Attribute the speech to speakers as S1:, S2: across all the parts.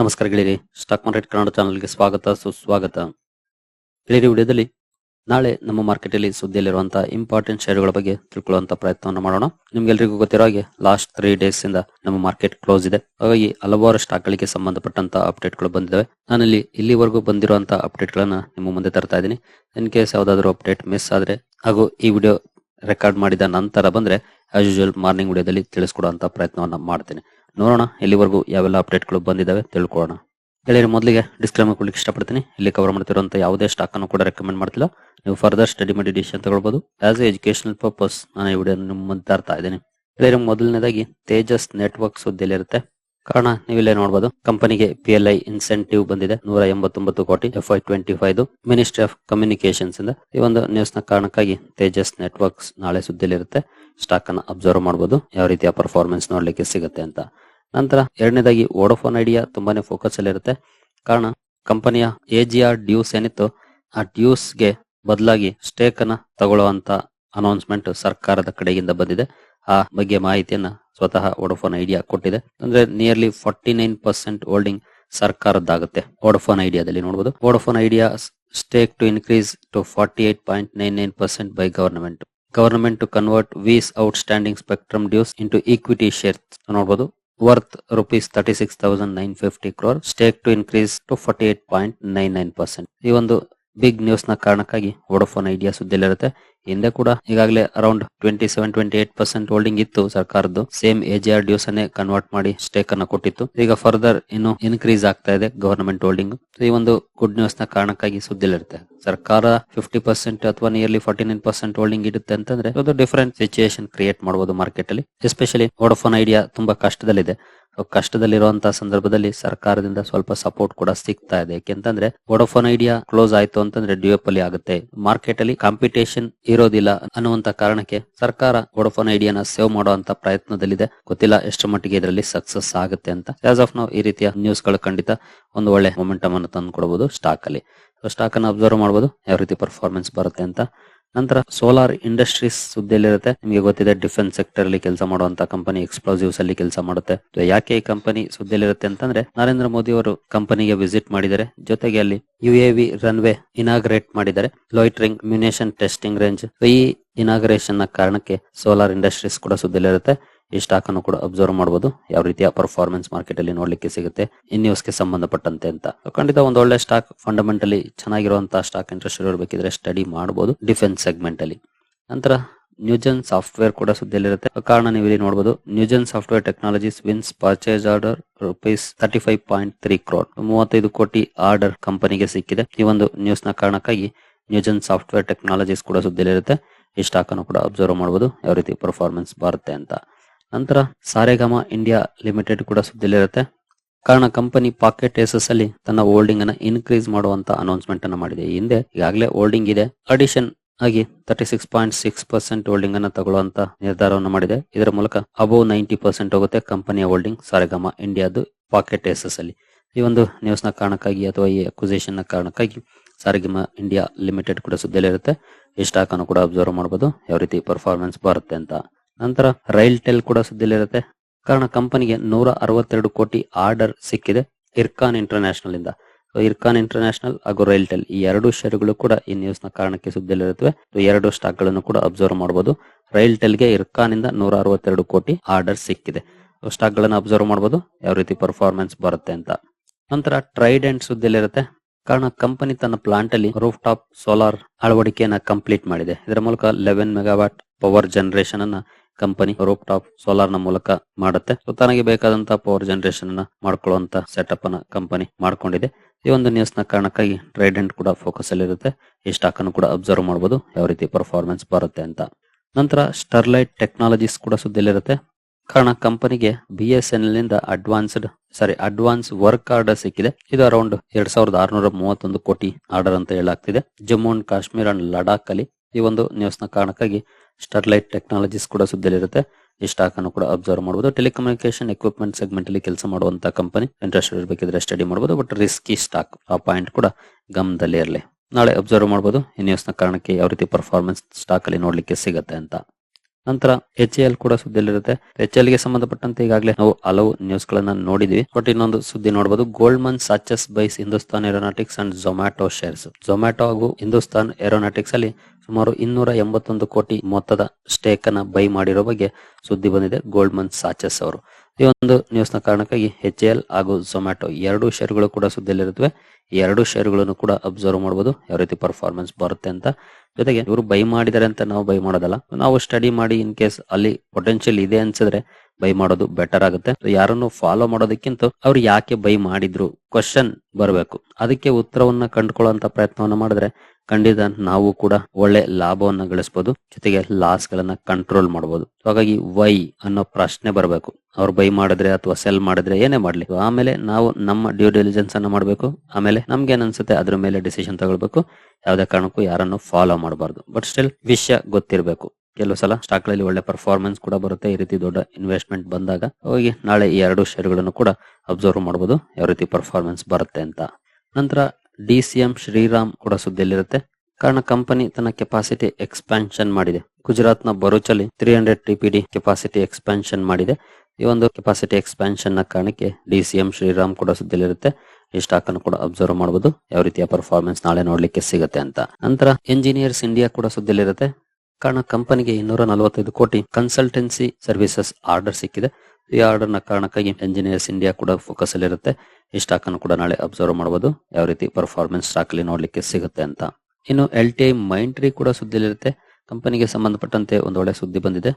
S1: ನಮಸ್ಕಾರ ಗೆಳೆಯರಿ. Stock market Kannada ಚಾನಲ್ಗೆ ಸ್ವಾಗತ, ಸುಸ್ವಾಗತ. ಗೆಳೆಯರಿ, ವಿಡಿಯೋದಲ್ಲಿ ನಾಳೆ ನಮ್ಮ ಮಾರ್ಕೆಟ್ ಅಲ್ಲಿ ಸುದ್ದಿಯಲ್ಲಿರುವಂತಹ ಇಂಪಾರ್ಟೆಂಟ್ ಶೇರುಗಳ ಬಗ್ಗೆ ತಿಳ್ಕೊಳ್ಳುವಂತ ಪ್ರಯತ್ನವನ್ನು ಮಾಡೋಣ. ನಿಮ್ಗೆಲ್ರಿಗೂ ಗೊತ್ತಿರೋ ಹಾಗೆ ಲಾಸ್ಟ್ ತ್ರೀ ಡೇಸ್ ಇಂದ ನಮ್ಮ ಮಾರ್ಕೆಟ್ ಕ್ಲೋಸ್ ಇದೆ. ಹಾಗಾಗಿ ಹಲವಾರು ಸ್ಟಾಕ್ ಗಳಿಗೆ ಸಂಬಂಧಪಟ್ಟಂತ ಅಪ್ಡೇಟ್ಗಳು ಬಂದಿದ್ದಾವೆ. ನಾನಲ್ಲಿ ಇಲ್ಲಿವರೆಗೂ ಬಂದಿರುವಂತಹ ಅಪ್ಡೇಟ್ ಗಳನ್ನ ನಿಮ್ಮ ಮುಂದೆ ತರ್ತಾ ಇದ್ದೀನಿ. ಇನ್ ಕೇಸ್ ಯಾವ್ದಾದ್ರು ಅಪ್ಡೇಟ್ ಮಿಸ್ ಆದ್ರೆ ಹಾಗೂ ಈ ವಿಡಿಯೋ ರೆಕಾರ್ಡ್ ಮಾಡಿದ ನಂತರ ಬಂದ್ರೆ ಆಸ್ ಯೂಶುವಲ್ ಮಾರ್ನಿಂಗ್ ವಿಡಿಯೋದಲ್ಲಿ ತಿಳಿಸ್ಕೊಡುವಂತ ಪ್ರಯತ್ನವನ್ನ ಮಾಡ್ತೇನೆ. ನೋಡೋಣ ಇಲ್ಲಿವರೆಗೂ ಯಾವೆಲ್ಲ ಅಪ್ಡೇಟ್ಗಳು ಬಂದಿದ್ದಾವೆ ತಿಳ್ಕೊಳ್ಳೋಣ. ಗೆಳೆಯರು ಮೊದಲಿಗೆ ಡಿಸ್ಕ್ಲೇಮರ್ ಕೊಡ್ಲಿಕ್ಕೆ ಇಷ್ಟಪಡ್ತೀನಿ. ಇಲ್ಲಿ ಕವರ್ ಮಾಡ್ತಿರುವಂತ ಯಾವುದೇ ಸ್ಟಾಕ್ ಅನ್ನು ಕೂಡ ರೆಕಮೆಂಡ್ ಮಾಡ್ತಿಲ್ಲ. ನೀವು ಫರ್ದರ್ ಸ್ಟಡಿ ಮಾಡಿ ಡಿಸಿಷನ್ ತಗೊಳ್ಬಹುದು ಆಸ್ ಎ ಎಜುಕೇಶನಲ್ ಪರ್ಪಸ್ ನಾನು ಈ ವಿಡಿಯೋ ಮುಂದೆ ತರ್ತಾ ಇದ್ದೀನಿ. ಗೆಳೆಯರು ಮೊದಲನೇದಾಗಿ ತೇಜಸ್ ನೆಟ್ವರ್ಕ್ ಸುದ್ದಿಯಲ್ಲಿರುತ್ತೆ ಕಾರಣ ನೀವಿಲ್ಲೇ ನೋಡಬಹುದು ಕಂಪನಿಗೆ ಪಿ ಎಲ್ ಐ ಇನ್ಸೆಂಟಿವ್ ಬಂದಿದೆ. ನೂರ ಎಂಬತ್ತೊಂಬತ್ತು ಕೋಟಿ F I twenty five ministry of communications ಇಂದ ಈ ಒಂದು ನ್ಯೂಸ್ನ ಕಾರಣಕ್ಕಾಗಿ ತೇಜಸ್ ನೆಟ್ವರ್ಕ್ಸ್ ನಾಳೆ ಸುದ್ದಿಯಲ್ಲಿರುತ್ತೆ. ಸ್ಟಾಕ್ ಅನ್ನ ಅಬ್ಸರ್ವ್ ಮಾಡಬಹುದು ಯಾವ ರೀತಿಯ ಪರ್ಫಾರ್ಮೆನ್ಸ್ ನೋಡ್ಲಿಕ್ಕೆ ಸಿಗುತ್ತೆ ಅಂತ. ನಂತರ ಎರಡನೇದಾಗಿ ವೋಡೋಫೋನ್ ಐಡಿಯಾ ತುಂಬಾನೇ ಫೋಕಸ್ ಅಲ್ಲಿ ಇರುತ್ತೆ. ಕಾರಣ ಕಂಪನಿಯ ಎಜಿಆರ್ ಡ್ಯೂಸ್ ಏನಿತ್ತು ಆ ಡ್ಯೂಸ್ಗೆ ಬದಲಾಗಿ ಸ್ಟೇಕ್ ಅನ್ನ ತಗೊಳ್ಳುವಂತ ಅನೌನ್ಸ್ಮೆಂಟ್ ಸರ್ಕಾರದ ಕಡೆಯಿಂದ ಬಂದಿದೆ. ಆ ಬಗ್ಗೆ ಮಾಹಿತಿಯನ್ನ ಸ್ವತಃ ವೋಡೋಫೋನ್ ಐಡಿಯಾ ಕೊಟ್ಟಿದೆ. ಅಂದ್ರೆ nearly forty nine percent holding ಸರ್ಕಾರದ್ದಾಗುತ್ತೆ Vodafone ಐಡಿಯಾದಲ್ಲಿ ನೋಡಬಹುದು Vodafone Idea stake to increase to forty eight point nine nine percent by government government to convert its outstanding spectrum dues into equity share ನೋಡಬಹುದು worth rupees thirty six thousand nine fifty crore stake to increase to forty eight point nine nine percent ಈ ಒಂದು big ನ್ಯೂಸ್ನ ಕಾರಣಕ್ಕಾಗಿ Vodafone Idea ಸುದ್ದಿಲಿರುತ್ತೆ ಹಿಂದೆ ಕೂಡ ಈಗಾಗಲೇ around twenty seven twenty eight percent holding ಇತ್ತು ಸರ್ಕಾರದ್ದು ಸೇಮ್ ಎಜಿಆರ್ ಡ್ಯೂಸ್ ಅನ್ನೇ ಕನ್ವರ್ಟ್ ಮಾಡಿ ಸ್ಟೇಕ್ ಅನ್ನ ಕೊಟ್ಟಿತ್ತು. ಈಗ ಫರ್ದರ್ ಇನ್ನು ಇನ್ಕ್ರೀಸ್ ಆಗ್ತಾ ಇದೆ ಗವರ್ನಮೆಂಟ್ ಹೋಲ್ಡಿಂಗ್ ಈ ಒಂದು ಗುಡ್ ನ್ಯೂಸ್ನ ಕಾರಣಕ್ಕಾಗಿ ಸುದ್ದಿಲಿರುತ್ತೆ ಸರ್ಕಾರ ಫಿಫ್ಟಿ ಪರ್ಸೆಂಟ್ ಅಥವಾ nearly forty nine percent holding ಇಡುತ್ತೆ ಅಂತಂದ್ರೆ ಒಂದು ಡಿಫರೆಂಟ್ ಸಿಚುಯೇಷನ್ ಕ್ರಿಯೇಟ್ ಮಾಡಬಹುದು ಮಾರ್ಕೆಟ್ ಅಲ್ಲಿ. ಎಸ್ಪೆಷಲಿ ವೋಡೋಫೋನ್ ಐಡಿಯಾ ತುಂಬಾ ಕಷ್ಟದಲ್ಲಿದೆ. ಕಷ್ಟದಲ್ಲಿರುವಂತಹ ಸಂದರ್ಭದಲ್ಲಿ ಸರ್ಕಾರದಿಂದ ಸ್ವಲ್ಪ ಸಪೋರ್ಟ್ ಕೂಡ ಸಿಗ್ತಾ ಇದೆ. ಯಾಕೆಂತಂದ್ರೆ ವೋಡೋಫೋನ್ ಐಡಿಯಾ ಕ್ಲೋಸ್ ಆಯ್ತು ಅಂತಂದ್ರೆ ಡ್ಯೂಯಪಲಿ ಆಗುತ್ತೆ. ಮಾರ್ಕೆಟ್ ಅಲ್ಲಿ ಕಾಂಪಿಟೇಷನ್ ಇರೋದಿಲ್ಲ ಅನ್ನುವಂತ ಕಾರಣಕ್ಕೆ ಸರ್ಕಾರ ವೋಡೋಫೋನ್ ಐಡಿಯಾನ ಸೇವ್ ಮಾಡುವಂತ ಪ್ರಯತ್ನದಲ್ಲಿದೆ. ಗೊತ್ತಿಲ್ಲ ಎಷ್ಟು ಮಟ್ಟಿಗೆ ಇದರಲ್ಲಿ ಸಕ್ಸಸ್ ಆಗುತ್ತೆ ಅಂತ. ಆಸ್ ಆಫ್ ನಾವು ಈ ರೀತಿಯ ನ್ಯೂಸ್ಗಳು ಖಂಡಿತ ಒಂದು ಒಳ್ಳೆ ಮೊಮೆಂಟಮ್ ಅನ್ನು ತಂದು ಕೊಡಬಹುದು ಸ್ಟಾಕ್ ಅಲ್ಲಿ ಸ್ಟಾಕ್ ಅನ್ನು ಅಬ್ಸರ್ವ್ ಮಾಡಬಹುದು ಯಾವ ರೀತಿ ಪರ್ಫಾರ್ಮೆನ್ಸ್ ಬರುತ್ತೆ ಅಂತ. ನಂತರ ಸೋಲಾರ್ ಇಂಡಸ್ಟ್ರೀಸ್ ಸುದ್ದಿಯಲ್ಲಿರುತ್ತೆ. ನಿಮಗೆ ಗೊತ್ತಿದೆ, ಡಿಫೆನ್ಸ್ ಸೆಕ್ಟರ್ ಅಲ್ಲಿ ಕೆಲಸ ಮಾಡುವಂತ ಕಂಪನಿ ಎಕ್ಸ್ಪ್ಲೋಸಿವ್ಸ್ ಅಲ್ಲಿ ಕೆಲಸ ಮಾಡುತ್ತೆ. ಯಾಕೆ ಈ ಕಂಪನಿ ಸುದ್ದಿಯಲ್ಲಿರುತ್ತೆ ಅಂತಂದ್ರೆ, ನರೇಂದ್ರ ಮೋದಿ ಅವರು ಕಂಪನಿಗೆ ವಿಸಿಟ್ ಮಾಡಿದ್ದಾರೆ ಜೊತೆಗೆ ಅಲ್ಲಿ U A V runway inaugurate ಮಾಡಿದ್ದಾರೆ ಲೋಯ್ಟ್ರಿಂಗ್ ಮ್ಯುನೇಷನ್ ಟೆಸ್ಟಿಂಗ್ ರೇಂಜ್ ಈ ಇನಾಗ್ರೇಷನ್ನ ಕಾರಣಕ್ಕೆ ಸೋಲಾರ್ ಇಂಡಸ್ಟ್ರೀಸ್ ಕೂಡ ಸುದ್ದಿಯಲ್ಲಿರುತ್ತೆ. ಈ ಸ್ಟಾಕ್ ಅನ್ನು ಕೂಡ ಅಬ್ಸರ್ವ್ ಮಾಡಬಹುದು ಯಾವ ರೀತಿಯ ಪರ್ಫಾರ್ಮೆನ್ಸ್ ಮಾರ್ಕೆಟ್ ಅಲ್ಲಿ ನೋಡ್ಲಿಕ್ಕೆ ಸಿಗುತ್ತೆ. ಈ ನ್ಯೂಸ್ಗೆ ಸಂಬಂಧಪಟ್ಟಂತೆ ಅಂತ. ಖಂಡಿತ ಒಂದು ಒಳ್ಳೆ ಸ್ಟಾಕ್ ಫಂಡಮೆಂಟಲಿ ಚೆನ್ನಾಗಿರುವಂತಹ ಸ್ಟಾಕ್ ಇಂಟ್ರೆಸ್ಟ್ ಇರಬೇಕಿದ್ರೆ ಸ್ಟಡಿ ಮಾಡಬಹುದು ಡಿಫೆನ್ಸ್ ಸೆಗ್ಮೆಂಟ್ ಅಲ್ಲಿ. ನಂತರ ನ್ಯೂಜನ್ ಸಾಫ್ಟ್ವೇರ್ ಕೂಡ ಸುದ್ದಿಯಲ್ಲಿರುತ್ತೆ. ಕಾರಣ ನೀವು ಇಲ್ಲಿ ನೋಡಬಹುದು Newgen software technologies wins purchase order rupees thirty five point three crore ಮೂವತ್ತೈದು ಕೋಟಿ ಆರ್ಡರ್ ಕಂಪನಿಗೆ ಸಿಕ್ಕಿದೆ. ಈ ಒಂದು ನ್ಯೂಸ್ನ ಕಾರಣಕ್ಕಾಗಿ ನ್ಯೂಜನ್ ಸಾಫ್ಟ್ವೇರ್ ಟೆಕ್ನಾಲಜೀಸ್ ಕೂಡ ಸುದ್ದಿಯಲ್ಲಿರುತ್ತೆ. ಈ ಸ್ಟಾಕ್ ಅನ್ನು ಕೂಡ ಅಬ್ಸರ್ವ್ ಮಾಡಬಹುದು ಯಾವ ರೀತಿ ಪರ್ಫಾರ್ಮೆನ್ಸ್ ಬರುತ್ತೆ ಅಂತ. ನಂತರ ಸಾರೆಗಮ ಇಂಡಿಯಾ ಲಿಮಿಟೆಡ್ ಕೂಡ ಸುದ್ದಿಯಲ್ಲಿರುತ್ತೆ. ಕಾರಣ ಕಂಪನಿ ಪಾಕೆಟ್ ಎಸ್ ಅಲ್ಲಿ ತನ್ನ ಹೋಲ್ಡಿಂಗ್ ಅನ್ನ ಇನ್ಕ್ರೀಸ್ ಮಾಡುವಂತ ಅನೌನ್ಸ್ಮೆಂಟ್ ಅನ್ನ ಮಾಡಿದೆ. ಹಿಂದೆ ಈಗಾಗಲೇ ಹೋಲ್ಡಿಂಗ್ ಇದೆ. ಅಡಿಷನ್ ಆಗಿ thirty six point six percent holding ಅನ್ನ ತಗೊಳ್ಳುವಂತ ನಿರ್ಧಾರವನ್ನು ಮಾಡಿದೆ. ಇದರ ಮೂಲಕ ಅಬೌವ್ ನೈಂಟಿ ಪರ್ಸೆಂಟ್ ಹೋಗುತ್ತೆ ಕಂಪನಿಯ ಹೋಲ್ಡಿಂಗ್ ಸಾರೆಗಮ ಇಂಡಿಯಾದು ಪಾಕೆಟ್ ಎಸ್ ಅಲ್ಲಿ. ಈ ಒಂದು ನ್ಯೂಸ್ನ ಕಾರಣಕ್ಕಾಗಿ ಅಥವಾ ಈ ಅಕ್ವಿಸೇಷನ್ನ ಕಾರಣಕ್ಕಾಗಿ ಸಾರಿಗಮ ಇಂಡಿಯಾ ಲಿಮಿಟೆಡ್ ಕೂಡ ಸುದ್ದಿಯಲ್ಲಿರುತ್ತೆ. ಈ ಸ್ಟಾಕ್ ಅನ್ನು ಕೂಡ ಅಬ್ಸರ್ವ್ ಮಾಡಬಹುದು ಯಾವ ರೀತಿ ಪರ್ಫಾರ್ಮೆನ್ಸ್ ಬರುತ್ತೆ ಅಂತ ನಂತರ ರೈಲ್ ಟೆಲ್ ಕೂಡ ಸುದ್ದಿಲಿರುತ್ತೆ ಕಾರಣ ಕಂಪನಿಗೆ ನೂರ ಅರವತ್ತೆರಡು ಕೋಟಿ ಆರ್ಡರ್ ಸಿಕ್ಕಿದೆ ಇರ್ಕಾನ್ ಇಂಟರ್ನ್ಯಾಷನಲ್ ಇಂದ. ಇರ್ಕಾನ್ ಇಂಟರ್ನ್ಯಾಷನಲ್ ಹಾಗೂ ರೈಲ್ ಟೆಲ್ ಈ ಎರಡು ಷೇರುಗಳು ಕೂಡ ಈ ನ್ಯೂಸ್ನ ಕಾರಣಕ್ಕೆ ಸುದ್ದಿಲಿರುತ್ತವೆ ಎರಡು ಸ್ಟಾಕ್ಗಳನ್ನು ಕೂಡ ಅಬ್ಸರ್ವ್ ಮಾಡಬಹುದು ರೈಲ್ ಟೆಲ್ಗೆ ಇರ್ಕಾನ್ ಇಂದ ನೂರ ಅರವತ್ತೆರಡು ಕೋಟಿ ಆರ್ಡರ್ ಸಿಕ್ಕಿದೆ. ಸ್ಟಾಕ್ಗಳನ್ನು ಅಬ್ಸರ್ವ್ ಮಾಡಬಹುದು ಯಾವ ರೀತಿ ಪರ್ಫಾರ್ಮೆನ್ಸ್ ಬರುತ್ತೆ ಅಂತ. ನಂತರ ಟ್ರೈಡೆಂಟ್ ಸುದ್ದಿಲಿರುತ್ತೆ ಕಾರಣ ಕಂಪನಿ ತನ್ನ ಪ್ಲಾಂಟ್ ಅಲ್ಲಿ ರೂಫ್ ಟಾಪ್ ಸೋಲಾರ್ ಅಳವಡಿಕೆಯನ್ನ ಕಂಪ್ಲೀಟ್ ಮಾಡಿದೆ. ಇದರ ಮೂಲಕ ಲೆವೆನ್ ಮೆಗಾವಾಟ್ ಪವರ್ ಜನರೇಷನ್ ಅನ್ನ ಕಂಪನಿ ರೂಪ್ ಟಾಪ್ ಸೋಲಾರ್ನ ಮೂಲಕ ಮಾಡುತ್ತೆ. ಸೊ ತನಗೆ ಬೇಕಾದಂತಹ ಪವರ್ ಜನರೇಷನ್ ಅನ್ನ ಮಾಡ್ಕೊಳ್ಳುವಂತ ಸೆಟಪ್ ಅನ್ನ ಕಂಪನಿ ಮಾಡ್ಕೊಂಡಿದೆ. ಈ ಒಂದು ನ್ಯೂಸ್ನ ಕಾರಣಕ್ಕಾಗಿ ಟ್ರೈಡೆಂಟ್ ಕೂಡ ಫೋಕಸ್ ಅಲ್ಲಿ ಇರುತ್ತೆ ಈ ಸ್ಟಾಕ್ ಅನ್ನು ಕೂಡ ಅಬ್ಸರ್ವ್ ಮಾಡಬಹುದು ಯಾವ ರೀತಿ ಪರ್ಫಾರ್ಮೆನ್ಸ್ ಬರುತ್ತೆ ಅಂತ. ನಂತರ ಸ್ಟರ್ಲೈಟ್ ಟೆಕ್ನಾಲಜೀಸ್ ಕೂಡ ಸುದ್ದಿಯಲ್ಲಿರುತ್ತೆ. ಕಾರಣ ಕಂಪನಿಗೆ B S N ಎಲ್ನಿಂದ advanced sorry advance work order ಸಿಕ್ಕಿದೆ. ಇದು ಅರೌಂಡ್ ಎರಡ್ ಸಾವಿರದ ಆರ್ನೂರ ಮೂವತ್ತೊಂದು ಕೋಟಿ ಆರ್ಡರ್ ಅಂತ ಹೇಳಲಾಗ್ತಿದೆ. ಜಮ್ಮು ಅಂಡ್ ಕಾಶ್ಮೀರ್ ಅಂಡ್ ಲಡಾಖ್ ಅಲ್ಲಿ ಈ ಒಂದು ನ್ಯೂಸ್ನ ಕಾರಣಕ್ಕಾಗಿ ಸ್ಟರ್ಲೈಟ್ ಟೆಕ್ನಾಲಜೀಸ್ ಕೂಡ ಸುದ್ದಿಯಲ್ಲಿರುತ್ತೆ. ಈ ಸ್ಟಾಕ್ ಅನ್ನು ಕೂಡ ಅಬ್ಸರ್ವ್ ಮಾಡಬಹುದು ಟೆಲಿಕಮ್ಯುನಿಕೇಶನ್ ಎಕ್ವಿಪ್ಮೆಂಟ್ ಸೆಗ್ಮೆಂಟ್ ಅಲ್ಲಿ ಕೆಲಸ ಮಾಡುವಂತ ಕಂಪನಿ ಇಂಟ್ರೆಸ್ಟ್ ಇರಬೇಕಿದ್ರೆ ಸ್ಟಡಿ ಮಾಡಬಹುದು ಬಟ್ ರಿಸ್ಕಿ ಸ್ಟಾಕ್ ಆ ಪಾಯಿಂಟ್ ಕೂಡ ಗಮನದಲ್ಲಿ ಇರಲಿ ನಾಳೆ ಅಬ್ಸರ್ವ್ ಮಾಡಬಹುದು ಈ ನ್ಯೂಸ್ನ ಕಾರಣಕ್ಕೆ ಯಾವ ರೀತಿ ಪರ್ಫಾರ್ಮೆನ್ಸ್ ಸ್ಟಾಕ್ ಅಲ್ಲಿ ನೋಡ್ಲಿಕ್ಕೆ ಸಿಗುತ್ತೆ ಅಂತ. ನಂತರ ಎಚ್ ಎಲ್ ಕೂಡ ಸುದ್ದಿಯಲ್ಲಿರುತ್ತೆ. ಎಚ್ ಎಲ್ಗೆ ಸಂಬಂಧಪಟ್ಟಂತೆ ಈಗಾಗಲೇ ನಾವು ಹಲವು ನ್ಯೂಸ್ ಗಳನ್ನ ನೋಡಿದ್ವಿ. ಬಟ್ ಇನ್ನೊಂದು ಸುದ್ದಿ ನೋಡಬಹುದು Goldman Sachs buys Hindustan Aeronautics and Zomato shares Zomato ಹಾಗೂ ಹಿಂದೂಸ್ತಾನ್ ಏರೋನಾಟಿಕ್ಸ್ ಅಲ್ಲಿ ಸುಮಾರು ಇನ್ನೂರ ಎಂಬತ್ತೊಂದು ಕೋಟಿ ಮೊತ್ತದ ಸ್ಟೇಕ್ ಅನ್ನ ಬೈ ಮಾಡಿರೋ ಬಗ್ಗೆ ಸುದ್ದಿ ಬಂದಿದೆ ಗೋಲ್ಡ್ಮನ್ ಸಾಚಸ್ ಅವರು. ಈ ಒಂದು ನ್ಯೂಸ್ನ ಕಾರಣಕ್ಕಾಗಿ ಎಚ್ ಎಲ್ ಹಾಗೂ ಝೊಮ್ಯಾಟೊ ಎರಡು ಶೇರ್ಗಳು ಕೂಡ ಸುದ್ದಿಯಲ್ಲಿರುತ್ತವೆ. ಎರಡು ಶೇರ್ಗಳನ್ನು ಕೂಡ ಅಬ್ಸರ್ವ್ ಮಾಡಬಹುದು ಯಾವ ರೀತಿ ಪರ್ಫಾರ್ಮೆನ್ಸ್ ಬರುತ್ತೆ ಅಂತ. ಜೊತೆಗೆ ಇವರು ಬೈ ಮಾಡಿದ್ದಾರೆ ಅಂತ ನಾವು ಬೈ ಮಾಡೋದಲ್ಲ, ನಾವು ಸ್ಟಡಿ ಮಾಡಿ ಇನ್ ಕೇಸ್ ಅಲ್ಲಿ ಪೊಟೆನ್ಶಿಯಲ್ ಇದೆ ಅನ್ಸಿದ್ರೆ ಬೈ ಮಾಡೋದು ಬೆಟರ್ ಆಗುತ್ತೆ. ಯಾರನ್ನು ಫಾಲೋ ಮಾಡೋದಕ್ಕಿಂತ ಅವ್ರು ಯಾಕೆ ಬೈ ಮಾಡಿದ್ರು? ಕ್ವಶನ್ ಬರಬೇಕು. ಅದಕ್ಕೆ ಉತ್ತರವನ್ನ ಕಂಡುಕೊಳ್ಳುವಂತ ಪ್ರಯತ್ನವನ್ನ ಮಾಡಿದ್ರೆ ಖಂಡಿತ ನಾವು ಕೂಡ ಒಳ್ಳೆ ಲಾಭವನ್ನ ಗಳಿಸಬಹುದು ಜೊತೆಗೆ ಲಾಸ್ ಗಳನ್ನ ಕಂಟ್ರೋಲ್ ಮಾಡಬಹುದು ಹಾಗಾಗಿ ವೈ ಅನ್ನೋ ಪ್ರಶ್ನೆ ಬರಬೇಕು. ಅವ್ರು ಬೈ ಮಾಡಿದ್ರೆ ಅಥವಾ ಸೆಲ್ ಮಾಡಿದ್ರೆ ಏನೇ ಮಾಡ್ಲಿ. ಆಮೇಲೆ ನಾವು ನಮ್ಮ ಡ್ಯೂ ಡೆಲಿಜೆನ್ಸ್ ಅನ್ನ ಮಾಡಬೇಕು. ಆಮೇಲೆ ನಮ್ಗೆ ಏನ್ ಅನ್ಸುತ್ತೆ? ಅದ್ರ ಮೇಲೆ ಡಿಸಿಷನ್ ತಗೊಳ್ಬೇಕು. ಯಾವ್ದೇ ಕಾರಣಕ್ಕೂ ಯಾರನ್ನು ಫಾಲೋ ಮಾಡಬಾರ್ದು. ಬಟ್ ಸ್ಟಿಲ್ ವಿಷಯ ಗೊತ್ತಿರಬೇಕು. ಕೆಲವು ಸಲ ಸ್ಟಾಕ್ಗಳಲ್ಲಿ ಒಳ್ಳೆ ಪರ್ಫಾರ್ಮೆನ್ಸ್ ಕೂಡ ಬರುತ್ತೆ, ಈ ರೀತಿ ದೊಡ್ಡ ಇನ್ವೆಸ್ಟ್ಮೆಂಟ್ ಬಂದಾಗ ಹೋಗಿ ನಾಳೆ ಈ ಎರಡು ಶೇರ್ಗಳನ್ನು ಕೂಡ ಅಬ್ಸರ್ವ್ ಮಾಡಬಹುದು ಯಾವ ರೀತಿ ಪರ್ಫಾರ್ಮೆನ್ಸ್ ಬರುತ್ತೆ ಅಂತ. ನಂತರ ಡಿ ಸಿ ಎಂ ಶ್ರೀರಾಮ್ ಕೂಡ ಸುದ್ದಿಯಲ್ಲಿರುತ್ತೆ. ಕಾರಣ ಕಂಪನಿ ತನ್ನ ಕೆಪಾಸಿಟಿ ಎಕ್ಸ್ಪಾನ್ಷನ್ ಮಾಡಿದೆ. ಗುಜರಾತ್ನ ಬರುಚಲ್ಲಿ three hundred T P D capacity expansion ಮಾಡಿದೆ. ಈ ಒಂದು ಕೆಪಾಸಿಟಿ ಎಕ್ಸ್ಪಾನ್ಷನ್ನ ಕಾರಣಕ್ಕೆ ಡಿ ಸಿ ಎಂ ಶ್ರೀರಾಮ್ ಕೂಡ ಸುದ್ದಿಯಲ್ಲಿರುತ್ತೆ. ಈ ಸ್ಟಾಕ್ ಅನ್ನು ಕೂಡ ಅಬ್ಸರ್ವ್ ಮಾಡಬಹುದು ಯಾವ ರೀತಿಯ ಪರ್ಫಾರ್ಮೆನ್ಸ್ ನಾಳೆ ನೋಡ್ಲಿಕ್ಕೆ ಸಿಗುತ್ತೆ ಅಂತ. ನಂತರ ಇಂಜಿನಿಯರ್ಸ್ ಇಂಡಿಯಾ ಕೂಡ ಸುದ್ದಿಯಲ್ಲಿರುತ್ತೆ. ಕಾರಣ ಕಂಪನಿಗೆ ಇನ್ನೂರ ನಲವತ್ತೈದು ಕೋಟಿ ಕನ್ಸಲ್ಟೆನ್ಸಿ ಸರ್ವಿಸಸ್ ಆರ್ಡರ್ ಸಿಕ್ಕಿದೆ. ಈ ಆರ್ಡರ್ನ ಕಾರಣಕ್ಕಾಗಿ ಎಂಜಿನಿಯರ್ಸ್ ಇಂಡಿಯಾ ಕೂಡ ಫೋಕಸ್ ಅಲ್ಲಿರುತ್ತೆ. ಈ ಸ್ಟಾಕ್ ಅನ್ನು ಕೂಡ ನಾಳೆ ಅಬ್ಸರ್ವ್ ಮಾಡಬಹುದು ಯಾವ ರೀತಿ ಪರ್ಫಾರ್ಮೆನ್ಸ್ ಸ್ಟಾಕ್ ಅಲ್ಲಿ ನೋಡ್ಲಿಕ್ಕೆ ಸಿಗುತ್ತೆ ಅಂತ. ಇನ್ನು ಎಲ್ ಟಿ ಐ ಕೂಡ ಸುದ್ದಿಲಿರುತ್ತೆ. ಕಂಪನಿಗೆ ಸಂಬಂಧಪಟ್ಟಂತೆ ಒಂದು ಒಳ್ಳೆ ಸುದ್ದಿ ಬಂದಿದೆ.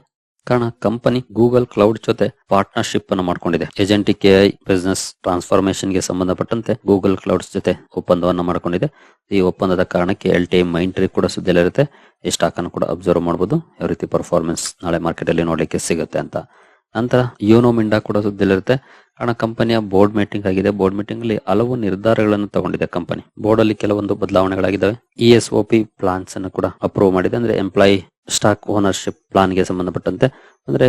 S1: ಕಾರಣ ಕಂಪನಿ ಗೂಗಲ್ ಕ್ಲೌಡ್ ಜೊತೆ ಪಾರ್ಟ್ನರ್ಶಿಪ್ ಅನ್ನು ಮಾಡಿಕೊಂಡಿದೆ. ಏಜೆಂಟಿಕ್ ಎಐ ಬಿಸಿನೆಸ್ ಟ್ರಾನ್ಸ್ಫಾರ್ಮೇಶನ್ಗೆ ಸಂಬಂಧಪಟ್ಟಂತೆ ಗೂಗಲ್ ಕ್ಲೌಡ್ಸ್ ಜೊತೆ ಒಪ್ಪಂದವನ್ನು ಮಾಡಿಕೊಂಡಿದೆ. ಈ ಒಪ್ಪಂದದ ಕಾರಣಕ್ಕೆ ಎಲ್ ಟಿ ಮೈಂಡ್ ಮೈಂಟ್ರಿ ಕೂಡ ಸುದ್ದಿಯಲ್ಲಿರುತ್ತೆ ಈ ಸ್ಟಾಕ್ ಅನ್ನು ಕೂಡ ಅಬ್ಸರ್ವ್ ಮಾಡಬಹುದು ಯಾವ ರೀತಿ ಪರ್ಫಾರ್ಮೆನ್ಸ್ ನಾಳೆ ಮಾರ್ಕೆಟ್ ಅಲ್ಲಿ ನೋಡ್ಲಿಕ್ಕೆ ಸಿಗುತ್ತೆ ಅಂತ. ನಂತರ ಯೋನೋ ಮಿಂಡಾ ಕೂಡ ಸುದ್ದಿಯಲ್ಲಿರುತ್ತೆ ಕಾರಣ ಕಂಪನಿಯ ಬೋರ್ಡ್ ಮೀಟಿಂಗ್ ಆಗಿದೆ. ಬೋರ್ಡ್ ಮೀಟಿಂಗ್ ಅಲ್ಲಿ ಹಲವು ನಿರ್ಧಾರಗಳನ್ನು ತಗೊಂಡಿದೆ ಕಂಪನಿ ಬೋರ್ಡ್ ಅಲ್ಲಿ ಕೆಲವೊಂದು ಬದಲಾವಣೆಗಳಾಗಿದ್ದಾವೆ. E S O P plans ಅನ್ನು ಕೂಡ ಅಪ್ರೂವ್ ಮಾಡಿದೆ. ಅಂದ್ರೆ ಎಂಪ್ಲಾಯಿ ಸ್ಟಾಕ್ ಓನರ್ಶಿಪ್ ಪ್ಲಾನ್ಗೆ ಸಂಬಂಧಪಟ್ಟಂತೆ. ಅಂದ್ರೆ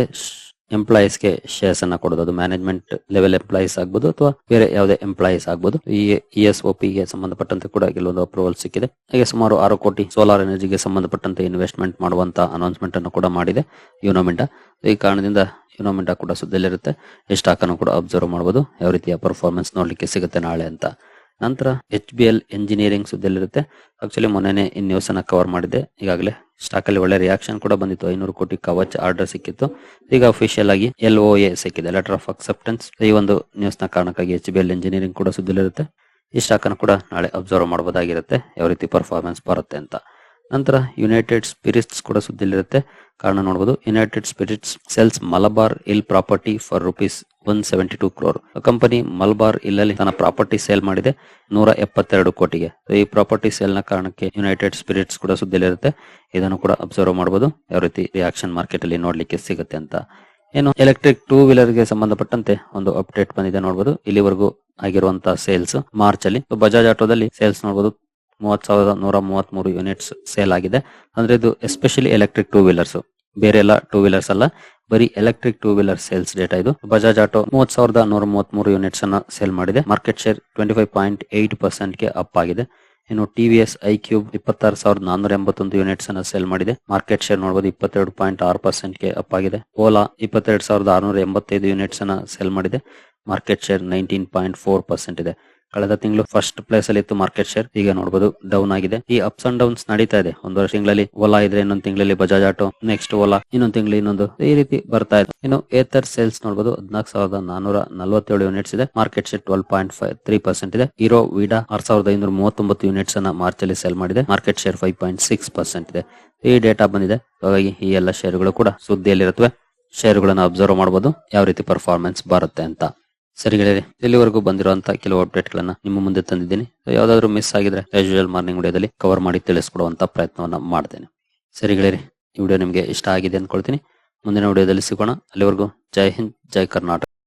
S1: ಎಂಪ್ಲಾಯೀಸ್ಗೆ ಶೇರ್ಸ್ ಅನ್ನ ಕೊಡೋದು, ಅದು ಮ್ಯಾನೇಜ್ಮೆಂಟ್ ಲೆವೆಲ್ ಎಂಪ್ಲಾಯೀಸ್ ಆಗ್ಬೋದು, ಅಥವಾ ಬೇರೆ ಯಾವುದೇ ಎಂಪ್ಲಾಯೀಸ್ ಆಗ್ಬೋದು. ಈ ಇ ಎಸ್ ಒ ಪಿ ಗೆ ಸಂಬಂಧಪಟ್ಟಂತೆ ಕೂಡ ಕೆಲವೊಂದು ಅಪ್ರೂವಲ್ ಸಿಕ್ಕಿದೆ. ಹಾಗೆ ಸುಮಾರು ಆರು ಕೋಟಿ ಸೋಲಾರ್ ಎನರ್ಜಿಗೆ ಸಂಬಂಧಪಟ್ಟಂತೆ ಇನ್ವೆಸ್ಟ್ಮೆಂಟ್ ಮಾಡುವಂತ ಅನೌನ್ಸ್ಮೆಂಟ್ ಅನ್ನು ಕೂಡ ಮಾಡಿದೆ ಯುನೋಮೆಂಟಾ ಈ ಕಾರಣದಿಂದ ಯುನೋಮೆಂಟಾ ಕೂಡ ಸುದ್ದಿಯಲ್ಲಿರುತ್ತೆ. ಈ ಸ್ಟಾಕ್ ಅನ್ನು ಕೂಡ ಅಬ್ಸರ್ವ್ ಮಾಡಬಹುದು ಯಾವ ರೀತಿಯ ಪರ್ಫಾರ್ಮೆನ್ಸ್ ನೋಡ್ಲಿಕ್ಕೆ ಸಿಗುತ್ತೆ ನಾಳೆ ಅಂತ. ನಂತರ ಎಚ್ ಬಿ ಎಲ್ ಎಂಜಿನಿಯರಿಂಗ್ ಸುದ್ದಿಯಲ್ಲಿರುತ್ತೆ. ಆಕ್ಚುಲಿ ಮೊನ್ನೆ ಈ ನ್ಯೂಸ್ ಅನ್ನ ಕವರ್ ಮಾಡಿದೆ ಈಗಾಗಲೇ ಸ್ಟಾಕ್ ಅಲ್ಲಿ ಒಳ್ಳೆ ರಿಯಾಕ್ಷನ್ ಕೂಡ ಬಂದಿತ್ತು. ಐನೂರು ಕೋಟಿ ಕವಚ್ ಆರ್ಡರ್ ಸಿಕ್ಕಿತ್ತು. ಈಗ ಅಫಿಷಿಯಲ್ ಆಗಿ ಎಲ್ ಒ ಎ ಸಿಕ್ಕಿದೆ. ಲೆಟರ್ ಆಫ್ ಅಕ್ಸೆಪ್ಟೆನ್ಸ್ ಈ ಒಂದು ನ್ಯೂಸ್ನ ಕಾರಣಕ್ಕಾಗಿ ಎಚ್ ಬಿ ಎಲ್ ಎಂಜಿನಿಯರಿಂಗ್ ಕೂಡ ಸುದ್ದಿಯಲ್ಲಿರುತ್ತೆ. ಈ ಸ್ಟಾಕ್ ಅನ್ನು ಕೂಡ ನಾಳೆ ಅಬ್ಸರ್ವ್ ಮಾಡಬಹುದಾಗಿರುತ್ತೆ ಯಾವ ರೀತಿ ಪರ್ಫಾರ್ಮೆನ್ಸ್ ಬರುತ್ತೆ ಅಂತ. ನಂತರ ಯುನೈಟೆಡ್ ಸ್ಪಿರಿಟ್ಸ್ ಕೂಡ ಸುದ್ದಿಯಲ್ಲಿರುತ್ತೆ ಕಾರಣ ನೋಡಬಹುದು United spirits sells Malabar Hill property for rupees one seventy two crore company Malabar ಇಲ್ಲಲ್ಲಿ ತನ್ನ ಪ್ರಾಪರ್ಟಿ ಸೇಲ್ ಮಾಡಿದೆ, ನೂರ ಎಪ್ಪತ್ತೆರಡು ಕೋಟಿಗೆ. ಈ ಪ್ರಾಪರ್ಟಿ ಸೇಲ್ನ ಕಾರಣಕ್ಕೆ ಯುನೈಟೆಡ್ ಸ್ಪಿರಿಟ್ಸ್ ಕೂಡ ಸುದ್ದಿಯಲ್ಲಿರುತ್ತೆ ಇದನ್ನು ಕೂಡ ಅಬ್ಸರ್ವ್ ಮಾಡಬಹುದು ಯಾವ ರೀತಿ ರಿಯಾಕ್ಷನ್ ಮಾರ್ಕೆಟ್ ಅಲ್ಲಿ ನೋಡ್ಲಿಕ್ಕೆ ಸಿಗುತ್ತೆ ಅಂತ. ಏನು ಎಲೆಕ್ಟ್ರಿಕ್ ಟೂ ವೀಲರ್ಗೆ ಸಂಬಂಧಪಟ್ಟಂತೆ ಒಂದು ಅಪ್ಡೇಟ್ ಬಂದಿದೆ ನೋಡಬಹುದು ಇಲ್ಲಿವರೆಗೂ ಆಗಿರುವಂತಹ ಸೇಲ್ಸ್ ಮಾರ್ಚ್ ಅಲ್ಲಿ. ಬಜಾಜ್ ಆಟೋದಲ್ಲಿ ಸೇಲ್ಸ್ ನೋಡಬಹುದು ಮೂವತ್ ಸಾವಿರದ ನೂರ ಮೂವತ್ತ್ ಮೂರು ಯೂನಿಟ್ಸ್ ಸೇಲ್ ಆಗಿದೆ. ಅಂದ್ರೆ ಇದು ಎಸ್ಪೆಷಲಿ ಎಲೆಕ್ಟ್ರಿಕ್ ಟೂ ವೀಲರ್ಸ್ ಬೇರೆ ಎಲ್ಲ ಟೂ ವೀಲರ್ಸ್ ಅಲ್ಲ. ಬರೀ electric two wheeler sales data ಇದು. ಬಜಾಜ್ ಆಟೋ ಮೂವತ್ ಸಾವಿರದ ನೂರ ಮೂವತ್ತ್ ಮೂರು ಯೂನಿಟ್ಸ್ ಅನ್ನ ಸೇಲ್ ಮಾಡಿದೆ. Market share twenty five point eight ಪರ್ಸೆಂಟ್ಗೆ up ಆಗಿದೆ. ಇನ್ನು T V S I cube ಇಪ್ಪತ್ತಾರು ಸಾವಿರದ ನಾನೂರ ಎಂಬತ್ತೊಂದು ಯೂನಿಟ್ಸ್ ಅನ್ನ ಸೇಲ್ ಮಾಡಿದೆ. ಮಾರ್ಕೆಟ್ ಶೇರ್ ನೋಡಬಹುದು ಇಪ್ಪತ್ತೆರಡು ಪಾಯಿಂಟ್ ಆರು ಪರ್ಸೆಂಟ್ಗೆ ಅಪ್ ಆಗಿದೆ. ಓಲಾ ಇಪ್ಪತ್ತೆರಡು ಸಾವಿರದ ಆರುನೂರ ಎಂಬತ್ತೈದು ಯೂನಿಟ್ಸ್ ಅನ್ನ ಸೇಲ್ ಮಾಡಿದೆ. Market share nineteen point four percent ಇದೆ. ಕಳೆದ ತಿಂಗಳು ಫಸ್ಟ್ ಪ್ಲೇಸ್ ಅಲ್ಲಿ ಇತ್ತು ಮಾರ್ಕೆಟ್ ಶೇರ್ ಈಗ ನೋಡಬಹುದು ಡೌನ್ ಆಗಿದೆ. ಈ ಅಪ್ಸ್ ಅಂಡ್ ಡೌನ್ಸ್ ನಡೀತಾ ಇದೆ. ಒಂದು ವರ್ಷ ತಿಂಗಳಲ್ಲಿ ಓಲಾ ಇದ್ರೆ ಇನ್ನೊಂದು ತಿಂಗಳಲ್ಲಿ ಬಜಾಜ್ ಆಟೋ ನೆಕ್ಸ್ಟ್ ಓಲಾ ಇನ್ನೊಂದು ತಿಂಗಳು ಇನ್ನೊಂದು ಈ ರೀತಿ ಬರ್ತಾ ಇದೆ. ಇನ್ನು ಏತರ್ ಸೇಲ್ಸ್ ನೋಡಬಹುದು ಹದಿನಾಲ್ಕು ಸಾವಿರದ ನಾನೂರ ನಲವತ್ತೇಳು ಯೂನಿಟ್ಸ್ ಇದೆ. Market share twelve point five three percent ಇದೆ. ಹೀರೋ ವಿಡಾ ಆರ್ ಸಾವಿರದ ಐನೂರ ಮೂವತ್ತೊಂಬತ್ತು ಯೂನಿಟ್ಸ್ ಅನ್ನ ಮಾರ್ಚ್ ಅಲ್ಲಿ ಸೇಲ್ ಮಾಡಿದೆ. Market share five point six percent ಇದೆ. ಈ ಡೇಟಾ ಬಂದಿದೆ. ಹಾಗಾಗಿ ಈ ಎಲ್ಲ ಶೇರುಗಳು ಕೂಡ ಸುದ್ದಿಯಲ್ಲಿರುತ್ತವೆ. ಶೇರ್ಗಳನ್ನ ಅಬ್ಸರ್ವ್ ಮಾಡಬಹುದು ಯಾವ ರೀತಿ ಪರ್ಫಾರ್ಮೆನ್ಸ್ ಬರುತ್ತೆ ಅಂತ. ಸರಿ ಗೆಳೆಯರೆ, ಇಲ್ಲಿವರೆಗೂ ಬಂದಿರುವಂತ ಕೆಲವು ಅಪ್ಡೇಟ್ ಗಳನ್ನ ನಿಮ್ಮ ಮುಂದೆ ತಂದಿದ್ದೀನಿ. ಯಾವ್ದಾದ್ರು ಮಿಸ್ ಆಗಿದ್ರೆ ಯೂಶುವಲ್ ಮಾರ್ನಿಂಗ್ ವಿಡಿಯೋದಲ್ಲಿ ಕವರ್ ಮಾಡಿ ತಿಳಿಸ್ಕೊಡುವಂತ ಪ್ರಯತ್ನವನ್ನ ಮಾಡ್ತೇನೆ. ಸರಿ ಈ ವಿಡಿಯೋ ನಿಮಗೆ ಇಷ್ಟ ಆಗಿದೆ ಅನ್ಕೊಳ್ತೀನಿ ಮುಂದಿನ ವಿಡಿಯೋದಲ್ಲಿ ಸಿಗೋಣ. ಅಲ್ಲಿವರೆಗೂ ಜೈ ಹಿಂದ್, ಜೈ ಕರ್ನಾಟಕ.